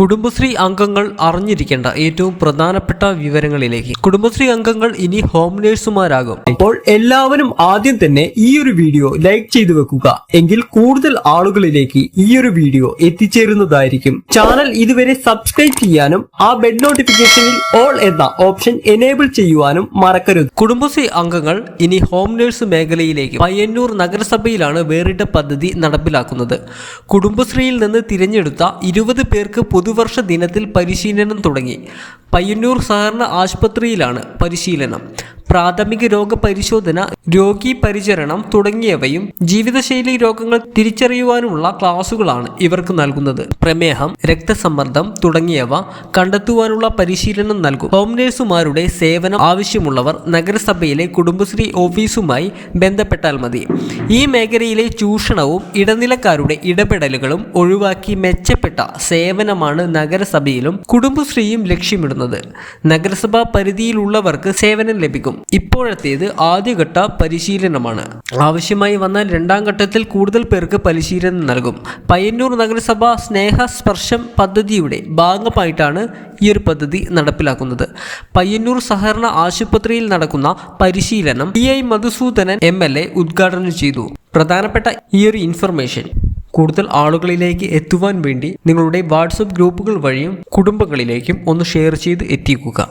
കുടുംബശ്രീ അംഗങ്ങൾ അറിഞ്ഞിരിക്കേണ്ട ഏറ്റവും പ്രധാനപ്പെട്ട വിവരങ്ങളിലേക്ക്. കുടുംബശ്രീ അംഗങ്ങൾ ഇനി ഹോം നേഴ്സുമാരാകും. അപ്പോൾ എല്ലാവരും ആദ്യം തന്നെ ഈ ഒരു വീഡിയോ ലൈക്ക് ചെയ്തു വെക്കുക. എങ്കിൽ കൂടുതൽ ആളുകളിലേക്ക് ഈ ഒരു വീഡിയോ എത്തിച്ചേരുന്നതായിരിക്കും. ചാനൽ ഇതുവരെ സബ്സ്ക്രൈബ് ചെയ്യാനും ആ ബെൽ നോട്ടിഫിക്കേഷനിൽ ഓൾ എന്ന ഓപ്ഷൻ എനേബിൾ ചെയ്യുവാനും മറക്കരുത്. കുടുംബശ്രീ അംഗങ്ങൾ ഇനി ഹോം നേഴ്സ് മേഖലയിലേക്ക് പയ്യന്നൂർ നഗരസഭയിലാണ് വേറിട്ട പദ്ധതി നടപ്പിലാക്കുന്നത്. കുടുംബശ്രീയിൽ നിന്ന് തിരഞ്ഞെടുത്ത ഇരുപത് പേർക്ക് പുതുവർഷ ദിനത്തിൽ പരിശീലനം തുടങ്ങി. പയ്യന്നൂർ സഹകരണ ആശുപത്രിയിലാണ് പരിശീലനം. പ്രാഥമിക രോഗപരിശോധന രോഗി പരിചരണം തുടങ്ങിയവയും ജീവിതശൈലി രോഗങ്ങൾ തിരിച്ചറിയുവാനുമുള്ള ക്ലാസുകളാണ് ഇവർക്ക് നൽകുന്നത്. പ്രമേഹം രക്തസമ്മർദ്ദം തുടങ്ങിയവ കണ്ടെത്തുവാനുള്ള പരിശീലനം നൽകും. ഹോം നേഴ്സുമാരുടെ സേവനം ആവശ്യമുള്ളവർ നഗരസഭയിലെ കുടുംബശ്രീ ഓഫീസുമായി ബന്ധപ്പെട്ടാൽ മതി. ഈ മേഖലയിലെ ചൂഷണവും ഇടനിലക്കാരുടെ ഇടപെടലുകളും ഒഴിവാക്കി മെച്ചപ്പെട്ട സേവനമാണ് നഗരസഭയിലും കുടുംബശ്രീയും ലക്ഷ്യമിടുന്നത്. നഗരസഭാ പരിധിയിലുള്ളവർക്ക് സേവനം ലഭിക്കും. ഇപ്പോഴത്തേത് ആദ്യഘട്ട പരിശീലനമാണ്. ആവശ്യമായി വന്നാൽ രണ്ടാം ഘട്ടത്തിൽ കൂടുതൽ പേർക്ക് പരിശീലനം നൽകും. പയ്യന്നൂർ നഗരസഭ സ്നേഹ സ്പർശം പദ്ധതിയുടെ ഭാഗമായിട്ടാണ് ഈ ഒരു പദ്ധതി നടപ്പിലാക്കുന്നത്. പയ്യന്നൂർ സഹകരണ ആശുപത്രിയിൽ നടക്കുന്ന പരിശീലനം T I Madhusoodanan M L A ഉദ്ഘാടനം ചെയ്തു. പ്രധാനപ്പെട്ട ഈ ഒരു ഇൻഫർമേഷൻ കൂടുതൽ ആളുകളിലേക്ക് എത്തുവാൻ വേണ്ടി നിങ്ങളുടെ വാട്സപ്പ് ഗ്രൂപ്പുകൾ വഴിയും കുടുംബങ്ങളിലേക്കും ഒന്ന് ഷെയർ ചെയ്ത് എത്തിക്കുക.